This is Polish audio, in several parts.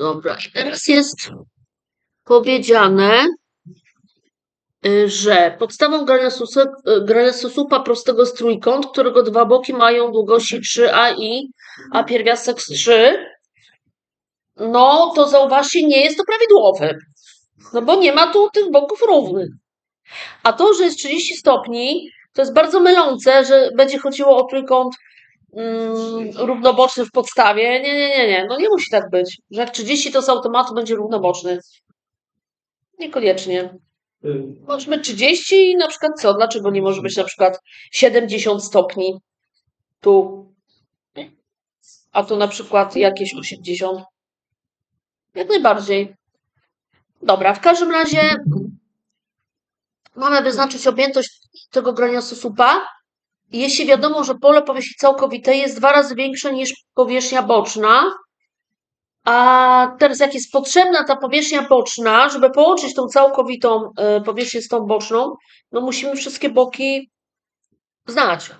Dobra, i teraz jest powiedziane, y, że podstawą grania, y, sosupa prostego jest trójkąt, którego dwa boki mają długości 3a i a pierwiastek z 3. No, to zauważcie, nie jest to prawidłowe. No bo nie ma tu tych boków równych. A to, że jest 30 stopni, to jest bardzo mylące, że będzie chodziło o trójkąt mm, równoboczny w podstawie. Nie, nie, nie, nie. No nie musi tak być. Że jak 30 to z automatu będzie równoboczny. Niekoniecznie. Możemy 30 i na przykład co? Dlaczego nie może być na przykład 70 stopni? Tu. A tu na przykład jakieś 80. Jak najbardziej. Dobra, w każdym razie mamy wyznaczyć objętość tego grania sosupa. Jeśli wiadomo, że pole powierzchni całkowitej jest dwa razy większe niż powierzchnia boczna, a teraz jak jest potrzebna ta powierzchnia boczna, żeby połączyć tą całkowitą e, powierzchnię z tą boczną, no musimy wszystkie boki znać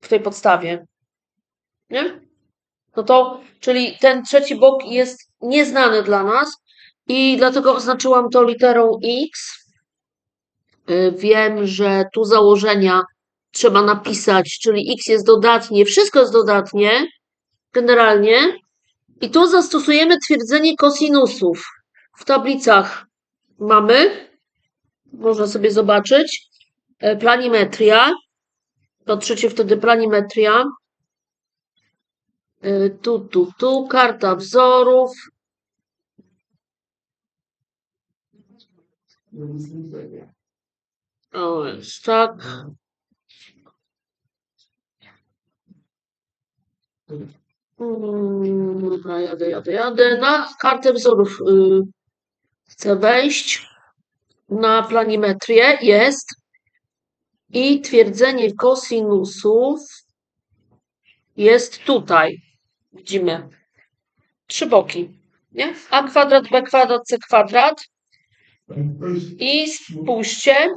w tej podstawie. Nie? No to, czyli ten trzeci bok jest nieznany dla nas i dlatego oznaczyłam to literą X. Y, Wiem, że tu założenia trzeba napisać, czyli X jest dodatnie, wszystko jest dodatnie, generalnie. I tu zastosujemy twierdzenie kosinusów. W tablicach mamy, można sobie zobaczyć, e, planimetria. Patrzycie wtedy planimetria. E, Tu, tu, tu, karta wzorów. O, jest tak. Jadę, jadę, jadę. Na kartę wzorów y, chcę wejść. Na planimetrię jest. I twierdzenie kosinusów jest tutaj. Widzimy. Trzy boki. Nie? A kwadrat, B kwadrat, C kwadrat. I spójrzcie,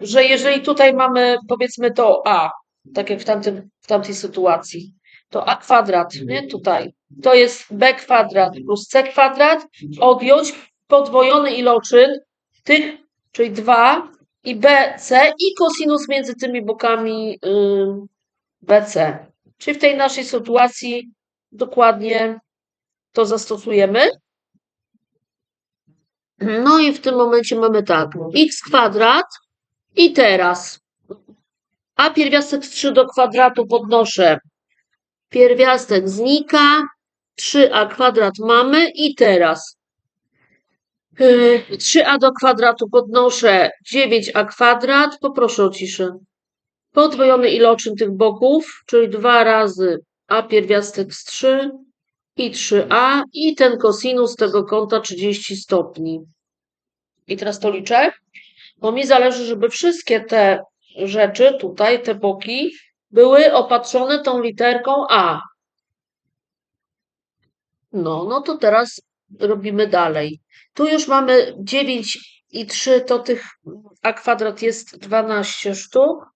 że jeżeli tutaj mamy powiedzmy to A, tak jak w, tamtym, w tamtej sytuacji, to A kwadrat, nie tutaj, to jest B kwadrat plus C kwadrat, odjąć podwojony iloczyn tych, czyli 2 i BC i kosinus między tymi bokami ym, BC. Czyli w tej naszej sytuacji dokładnie to zastosujemy. No i w tym momencie mamy tak, x kwadrat i teraz. A pierwiastek z 3 do kwadratu podnoszę. Pierwiastek znika, 3a kwadrat mamy. I teraz. Yy, 3a do kwadratu podnoszę. 9a kwadrat, poproszę o ciszę. Podwojony iloczyn tych boków, czyli 2 razy a pierwiastek z 3 i 3a i ten kosinus tego kąta 30 stopni. I teraz to liczę, bo mi zależy, żeby wszystkie te rzeczy tutaj, te boki, były opatrzone tą literką A. No, no to teraz robimy dalej. Tu już mamy 9 i 3, to tych A kwadrat jest 12 sztuk.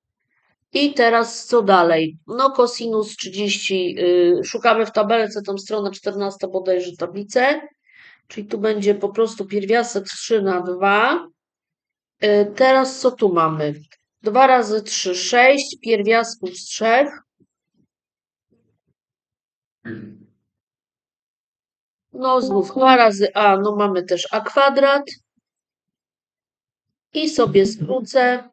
I teraz co dalej? No kosinus 30, yy, szukamy w tabelce, tam strona 14 bodajże tablicę, czyli tu będzie po prostu pierwiastek 3 na 2. Yy, teraz co tu mamy? 2 razy 3, 6, pierwiastków z 3. No znów 2 razy a, no mamy też a kwadrat. I sobie skrócę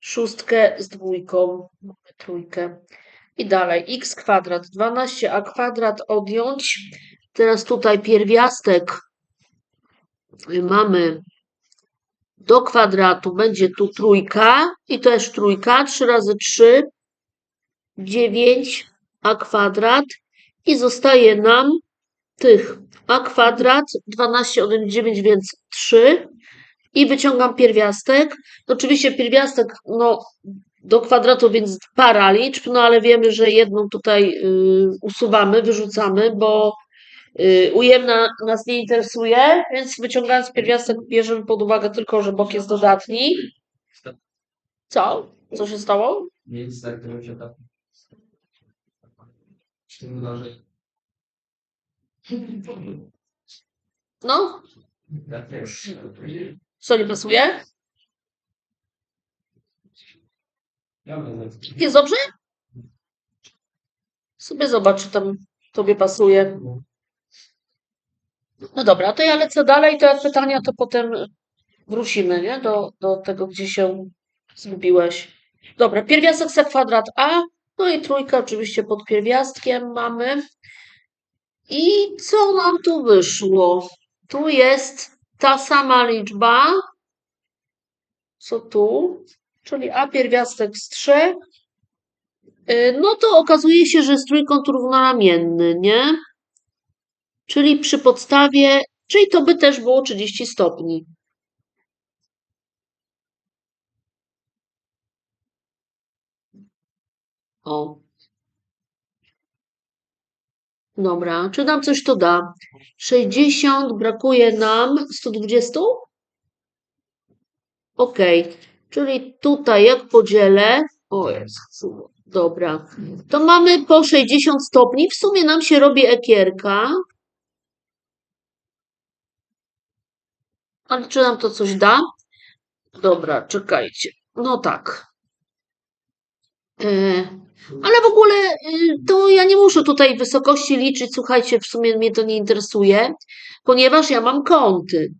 szóstkę z dwójką, mamy trójkę. I dalej x kwadrat, 12a kwadrat odjąć. Teraz tutaj pierwiastek mamy do kwadratu, będzie tu trójka i też trójka, 3 razy 3, 9 a kwadrat i zostaje nam tych a kwadrat, 12 odjąć 9, więc 3 i wyciągam pierwiastek. Oczywiście pierwiastek no, do kwadratu, więc para liczb, no ale wiemy, że jedną tutaj y, usuwamy, wyrzucamy, bo ujemna nas nie interesuje, więc wyciągając pierwiastek bierzemy pod uwagę tylko, że bok jest dodatni. Co? Co się stało? Nic tak tego się da. Z tym mnożej. No, co nie pasuje? Jest dobrze? Sobie zobacz, czy tam tobie pasuje. No dobra, to ja lecę dalej, to jak pytania, to potem wrócimy, nie? Do, do tego, gdzie się zgubiłeś. Dobra, pierwiastek za kwadrat A, no i trójka oczywiście pod pierwiastkiem mamy. I co nam tu wyszło? Tu jest ta sama liczba, co tu, czyli A pierwiastek z 3. Y, No to okazuje się, że jest trójkąt równoramienny, nie? Czyli przy podstawie, czyli to by też było 30 stopni. O. Dobra, czy nam coś to da? 60, brakuje nam 120? Ok, czyli tutaj jak podzielę, o Jezu, dobra, to mamy po 60 stopni, w sumie nam się robi ekierka. Ale czy nam to coś da? Dobra, czekajcie. No tak. E, ale w ogóle y, to ja nie muszę tutaj wysokości liczyć. Słuchajcie, w sumie mnie to nie interesuje, ponieważ ja mam kąty.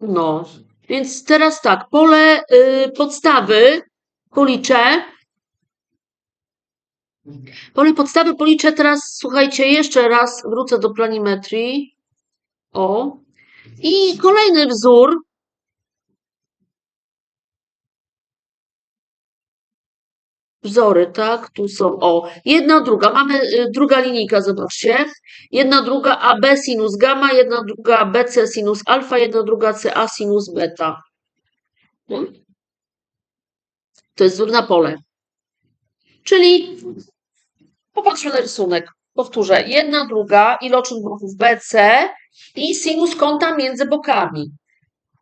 No, więc teraz tak, pole y, podstawy policzę. Pole podstawy policzę teraz, słuchajcie, jeszcze raz wrócę do planimetrii. O. I kolejny wzór. Wzory, tak? Tu są, o, jedna, druga. Mamy y, druga linijka, zobaczcie. Jedna, druga AB sinus gamma, jedna, druga BC sinus alfa, jedna, druga CA sinus beta. No. To jest wzór na pole. Czyli popatrzmy na rysunek. Powtórzę. Jedna, druga, iloczyn ruchów BC i sinus kąta między bokami.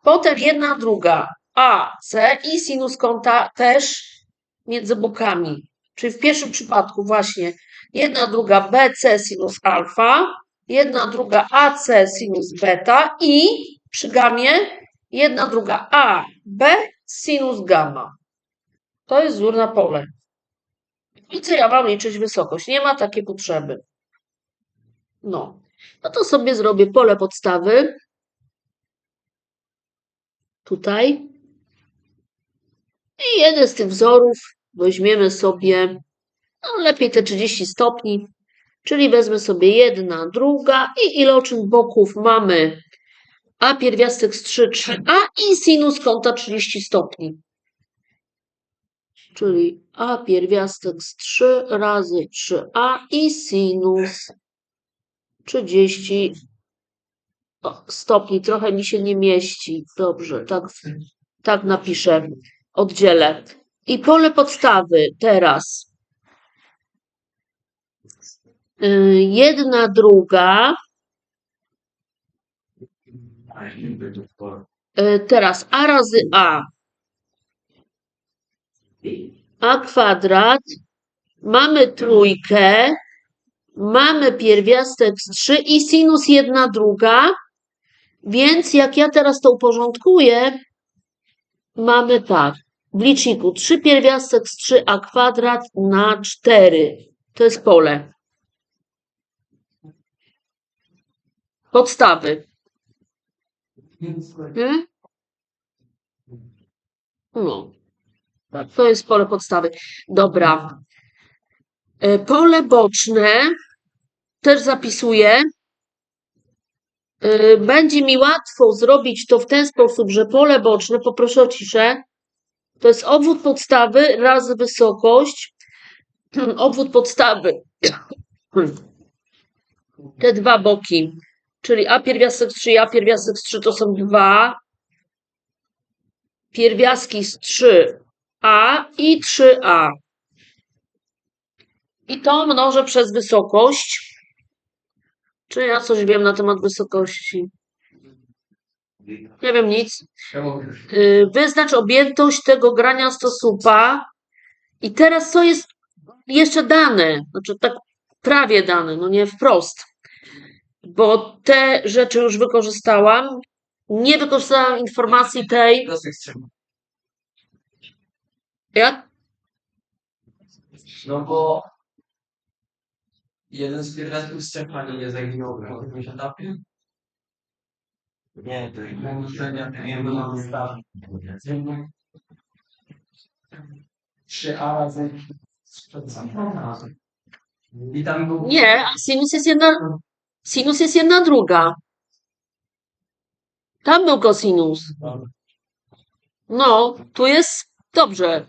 Potem jedna, druga AC i sinus kąta też między bokami. Czyli w pierwszym przypadku właśnie jedna, druga BC sinus alfa, jedna, druga AC sinus beta i przy gamie jedna, druga AB sinus gamma. To jest wzór na pole. I co ja mam liczyć wysokość? Nie ma takiej potrzeby. No. No to sobie zrobię pole podstawy. Tutaj. I jeden z tych wzorów weźmiemy sobie, no lepiej te 30 stopni, czyli wezmę sobie jedna, druga i iloczyn boków mamy a pierwiastek z 3, 3a i sinus kąta 30 stopni. Czyli a pierwiastek z 3 razy 3a i sinus 30 o, stopni. Trochę mi się nie mieści. Dobrze, tak, tak napiszę. Oddzielę. I pole podstawy teraz. Y, Jedna, druga. Y, Teraz a razy a. a kwadrat. Mamy trójkę. Mamy pierwiastek z 3 i sinus jedna druga. Więc jak ja teraz to uporządkuję, mamy tak. W liczniku 3 pierwiastek z 3a kwadrat na 4. To jest pole. Podstawy. Nie? No. To jest pole podstawy. Dobra. E, Pole boczne też zapisuję. E, Będzie mi łatwo zrobić to w ten sposób, że pole boczne, poproszę o ciszę, to jest obwód podstawy razy wysokość. Obwód podstawy. Te dwa boki, czyli a pierwiastek z 3 i a pierwiastek z 3 to są dwa. Pierwiastki z 3a i 3a. I to mnożę przez wysokość. Czy ja coś wiem na temat wysokości? Nie wiem nic. Y, Wyznacz objętość tego grania stosupa. I teraz co jest jeszcze dane? Znaczy tak prawie dane, no nie wprost. bo te rzeczy już wykorzystałam. Nie wykorzystałam informacji tej. Jak? No bo jeden z pierwiastków strzepania nie zaginął w jakimś etapie. Nie, to nie było Trzy A razy I tam był... Nie, a sinus jest jedna. Sinus jest jedna druga. Tam był kosinus. No, tu jest dobrze.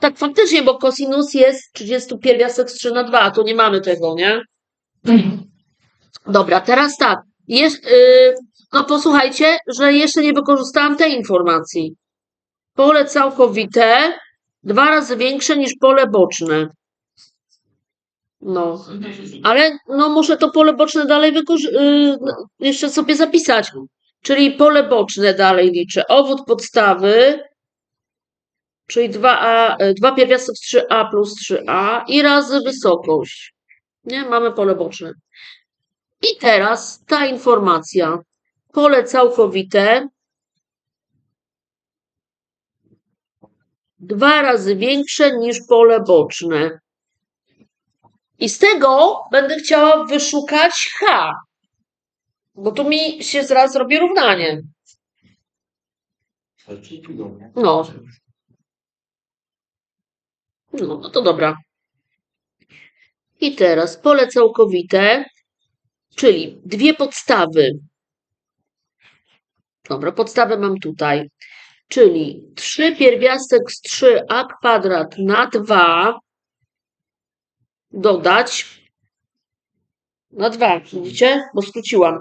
Tak faktycznie, bo kosinus jest 30 pierwiastek z 3 na 2, tu nie mamy tego, nie? Dobra, teraz tak. Jest, yy, no posłuchajcie, że jeszcze nie wykorzystałam tej informacji. Pole całkowite dwa razy większe niż pole boczne. No, ale no muszę to pole boczne dalej wykorzy- yy, jeszcze sobie zapisać. Czyli pole boczne dalej liczę. Owód podstawy, czyli 2A, y, 2 pierwiastek z 3A plus 3A i razy wysokość. Nie, mamy pole boczne. I teraz ta informacja. Pole całkowite dwa razy większe niż pole boczne. I z tego będę chciała wyszukać H. Bo tu mi się zaraz robi równanie. No. No, no to dobra. I teraz pole całkowite, czyli dwie podstawy. Dobra, podstawę mam tutaj. Czyli 3 pierwiastek z 3a kwadrat na 2 dodać na 2, widzicie? Bo skróciłam.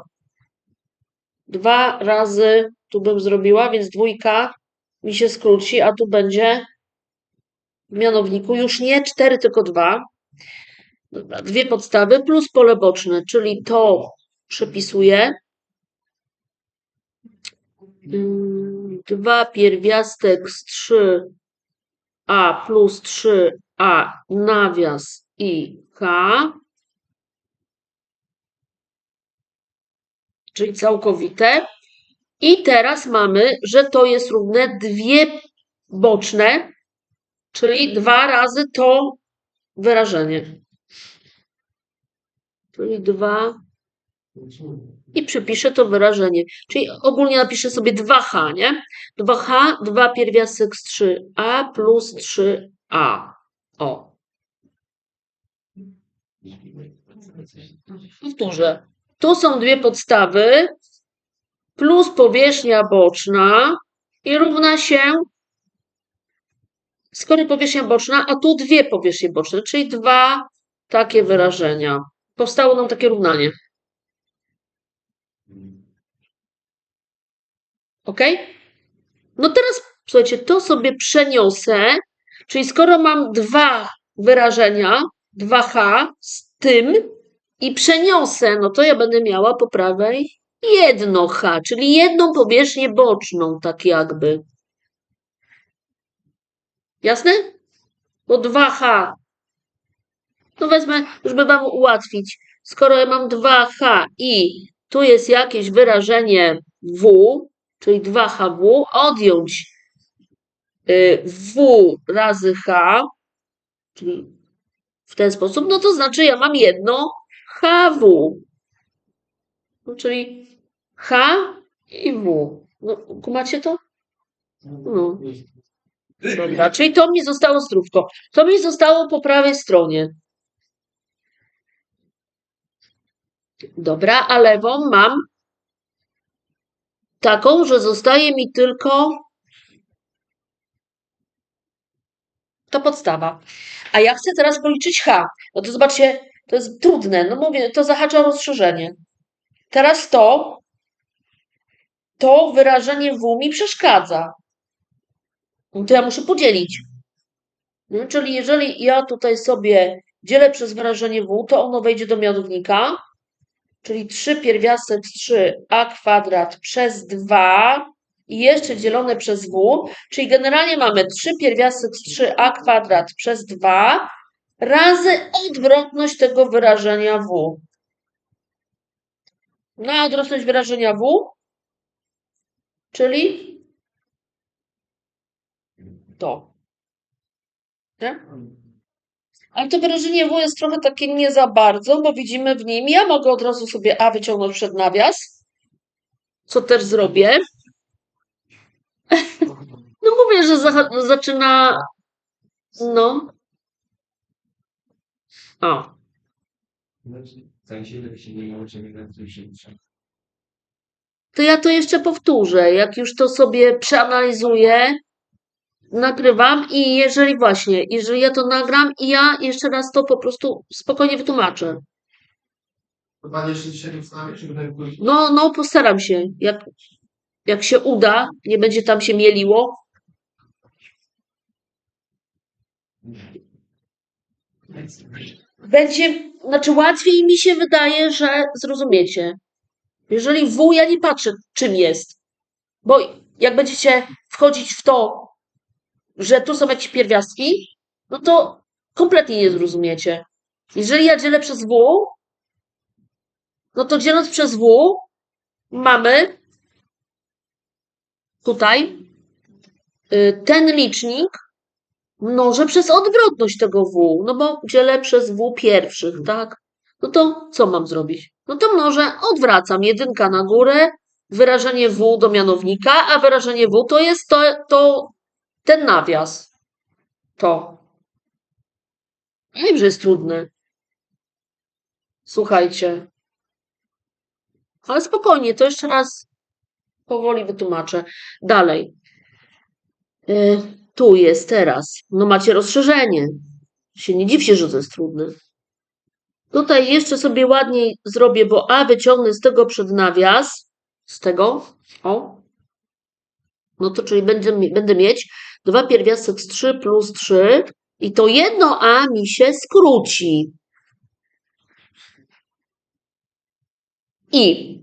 2 razy tu bym zrobiła, więc dwójka mi się skróci, a tu będzie mianowniku już nie 4, tylko 2. Dobra, dwie podstawy plus pole boczne, czyli to przepisuję. 2 pierwiastek z 3a plus 3a nawias i k. Czyli całkowite. I teraz mamy, że to jest równe dwie boczne, czyli dwa razy to wyrażenie. Czyli 2 i przypiszę to wyrażenie. Czyli ogólnie napiszę sobie 2h, nie? 2h, 2 pierwiastek z 3a plus 3a. O. Powtórzę. Tu są dwie podstawy plus powierzchnia boczna i równa się skoro powierzchnia boczna, a tu dwie powierzchnie boczne, czyli dwa takie wyrażenia. Powstało nam takie równanie. Ok? No teraz, słuchajcie, to sobie przeniosę, czyli skoro mam dwa wyrażenia, 2h z tym i przeniosę, no to ja będę miała po prawej jedno h, czyli jedną powierzchnię boczną, tak jakby. Jasne? Bo 2h. No wezmę, żeby wam ułatwić. Skoro ja mam 2h i tu jest jakieś wyrażenie w, czyli 2hw, odjąć y, w razy h, czyli w ten sposób, no to znaczy ja mam jedno hw. No, czyli h i w. No, kumacie to? No. Dobra, czyli to mi zostało zdrówko. To mi zostało po prawej stronie. Dobra, a lewą mam taką, że zostaje mi tylko ta podstawa. A ja chcę teraz policzyć H. No to zobaczcie, to jest trudne. No mówię, to zahacza rozszerzenie. Teraz to, to wyrażenie W mi przeszkadza. No to ja muszę podzielić. No, czyli jeżeli ja tutaj sobie dzielę przez wyrażenie W, to ono wejdzie do mianownika, czyli 3 pierwiastek z 3a kwadrat przez 2 i jeszcze dzielone przez w, czyli generalnie mamy 3 pierwiastek z 3a kwadrat przez 2 razy odwrotność tego wyrażenia w. Na odwrotność wyrażenia w, czyli to. Tak? Ale to wyrażenie W jest trochę takie nie za bardzo, bo widzimy w nim, ja mogę od razu sobie A wyciągnąć przed nawias, co też zrobię. No mówię, że za, zaczyna, no. O, nie to ja to jeszcze powtórzę. Jak już to sobie przeanalizuję, nagrywam i jeżeli właśnie, jeżeli ja to nagram i ja jeszcze raz to po prostu spokojnie wytłumaczę. Jeszcze dzisiaj nie? No, no, postaram się. Jak, jak się uda, nie będzie tam się mieliło. Będzie, znaczy łatwiej mi się wydaje, że zrozumiecie. Jeżeli W, ja nie patrzę, czym jest. Bo jak będziecie wchodzić w to, że tu są jakieś pierwiastki, no to kompletnie nie zrozumiecie. Jeżeli ja dzielę przez W, no to dzieląc przez W mamy tutaj y, ten licznik mnożę przez odwrotność tego W, no bo dzielę przez W pierwszych, tak? No to co mam zrobić? No to mnożę, odwracam jedynka na górę, wyrażenie W do mianownika, a wyrażenie W to jest to, to ten nawias. To. Ja wiem, że jest trudne. Słuchajcie. Ale spokojnie, to jeszcze raz powoli wytłumaczę. Dalej. Y, tu jest teraz. No macie rozszerzenie. Się nie dziwcie, że to jest trudne. Tutaj jeszcze sobie ładniej zrobię, bo A wyciągnę z tego przed nawias. Z tego. O. No to czyli będę, będę mieć 2 pierwiastek z 3 plus 3 i to jedno A mi się skróci. I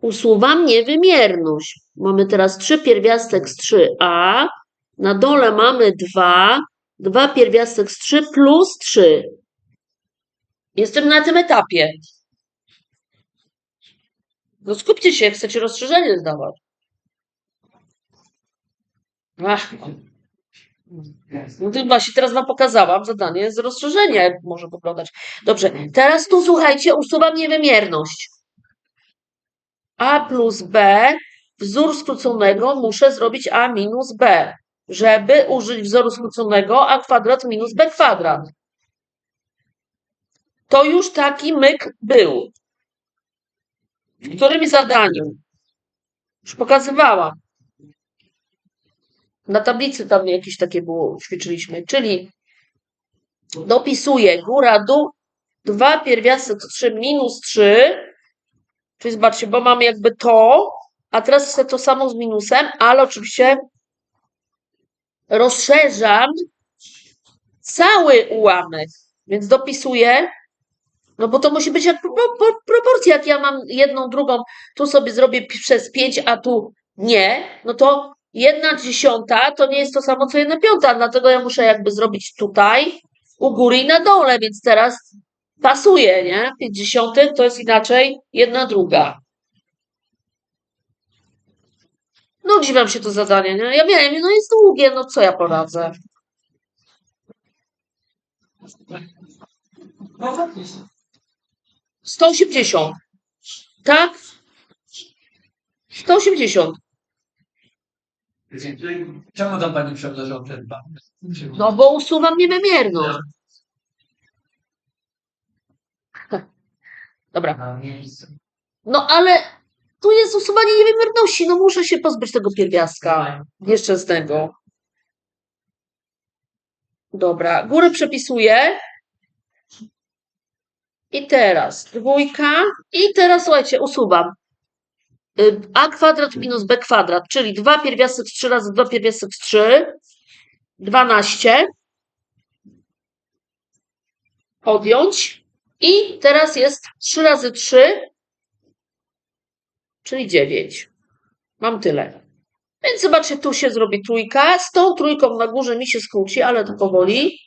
usuwam niewymierność. Mamy teraz 3 pierwiastek z 3a, na dole mamy 2, 2 pierwiastek z 3 plus 3. Jestem na tym etapie. No skupcie się, chcecie rozszerzenie zdawać. Ach, no to właśnie teraz wam pokazałam zadanie z rozszerzenia, jak może wyglądać. Dobrze, teraz tu słuchajcie, usuwam niewymierność. A plus B, wzór skróconego muszę zrobić A minus B, żeby użyć wzoru skróconego A kwadrat minus B kwadrat. To już taki myk był. W którym zadaniu? Już pokazywałam. Na tablicy tam jakieś takie było, ćwiczyliśmy, czyli dopisuję góra, dół, 2 pierwiastek 3 minus 3, czyli zobaczcie, bo mam jakby to, a teraz chcę to samo z minusem, ale oczywiście rozszerzam cały ułamek, więc dopisuję, no bo to musi być jak pro, pro, proporcja, jak ja mam jedną, drugą, tu sobie zrobię przez 5, a tu nie, no to jedna dziesiąta to nie jest to samo co jedna piąta, dlatego ja muszę jakby zrobić tutaj, u góry i na dole, więc teraz pasuje, nie? 5 dziesiątych to jest inaczej jedna druga. Nudzi wam się to zadanie, nie? Ja wiem, no jest długie, no co ja poradzę? No faktycznie. 180. Tak? 180. Czemu tam pani przełożył przed pan? No bo usuwam niewymierność. Dobra. Na miejsce. No ale tu jest usuwanie niewymierności. No muszę się pozbyć tego pierwiastka nieszczęsnego. Dobra, górę przepisuję. I teraz dwójka. I teraz słuchajcie, usuwam. Y, A kwadrat minus B kwadrat, czyli 2 pierwiastek z 3 razy 2 pierwiastek z 3. 12. Odjąć. I teraz jest 3 razy 3, czyli 9. Mam tyle. Więc zobaczcie, tu się zrobi trójka. Z tą trójką na górze mi się skróci, ale to powoli.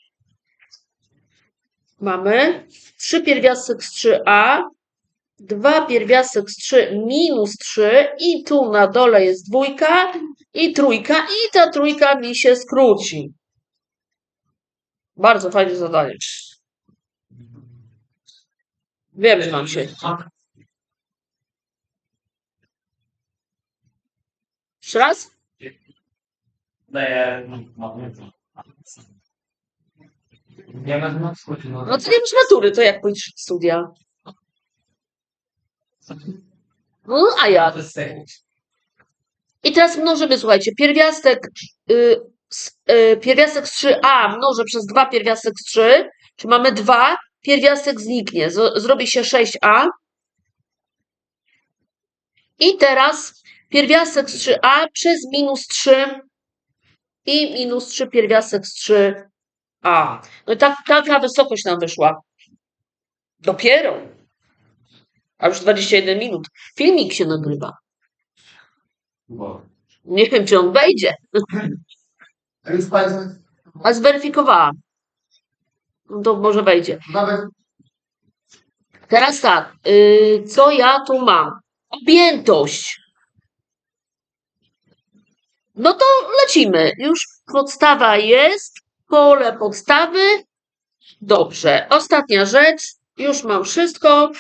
mamy 3 pierwiastek z 3a, 2 pierwiastek z 3 minus 3 i tu na dole jest dwójka i trójka i ta trójka mi się skróci. Bardzo fajne zadanie. Wiem, że mam się. Jeszcze raz? No to nie masz matury, to jak pójdziesz studia? No, a ja. I teraz mnożymy, słuchajcie, pierwiastek, y, y, pierwiastek z 3a mnożę przez 2 pierwiastek z 3, czy mamy 2, pierwiastek zniknie, z, zrobi się 6a. I teraz pierwiastek z 3a przez minus 3 i minus 3 pierwiastek z 3a. No i tak, taka wysokość nam wyszła. Dopiero. A już 21 minut. Filmik się nagrywa. Nie wiem, czy on wejdzie. A zweryfikowałam. No to może wejdzie. Teraz tak. Yy, co ja tu mam? Objętość. No to lecimy. Już podstawa jest. Pole podstawy. Dobrze. Ostatnia rzecz. Już mam wszystko.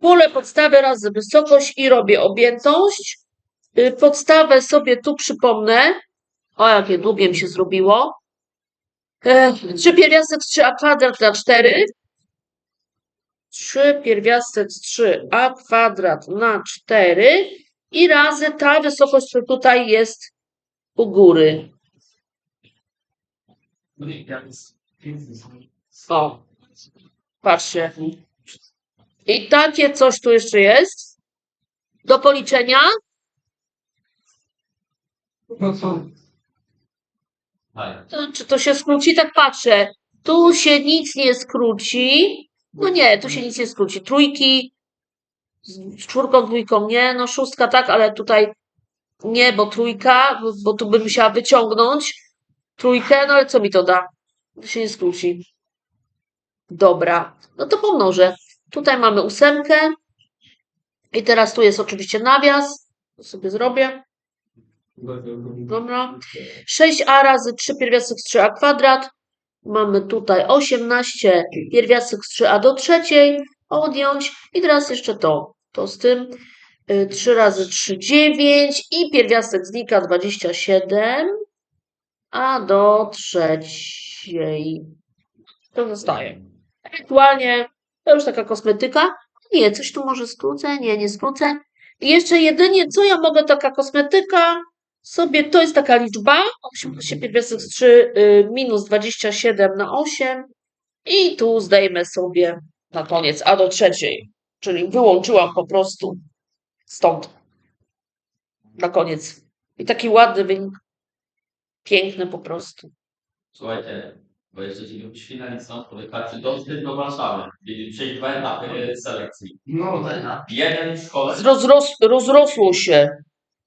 Pole podstawy razy wysokość i robię objętość. Yy, Podstawę sobie tu przypomnę. O, jakie długie mi się zrobiło. E, 3 pierwiastek z 3a kwadrat na 4. 3 pierwiastek z 3a kwadrat na 4 i razy ta wysokość, która tutaj jest u góry. O, patrzcie. I takie coś tu jeszcze jest. Do policzenia. No co? To, czy to się skróci? Tak patrzę. Tu się nic nie skróci. No nie, tu się nic nie skróci. Trójki z czwórką, dwójką nie. No szóstka tak, ale tutaj nie, bo trójka, bo- bo tu bym musiała wyciągnąć trójkę, no ale co mi to da? To się nie skróci. Dobra, no to pomnożę. Tutaj mamy ósemkę. I teraz tu jest oczywiście nawias. To sobie zrobię. Dobra. 6a razy 3 pierwiastek z 3a kwadrat. Mamy tutaj 18 pierwiastek z 3a do trzeciej. Odjąć. I teraz jeszcze to. To z tym. Y, 3 razy 3, 9. I pierwiastek znika 27. A do trzeciej. To zostaje. Ewentualnie to już taka kosmetyka. Nie, coś tu może skrócę. Nie, nie skrócę. I jeszcze jedynie, co ja mogę, taka kosmetyka sobie, to jest taka liczba, 18 pierwiastek z 3 y, minus 27 na 8 i tu zdejmę sobie na koniec a do trzeciej, czyli wyłączyłam po prostu stąd na koniec. I taki ładny wynik, piękny po prostu. Słuchajcie, bo jeszcze ci być finalistą, to wystarczy dostęp do Warszawy, czyli przejść dwa etapy selekcji. No, tak. Jeden w szkole, Rozros, rozrosło się.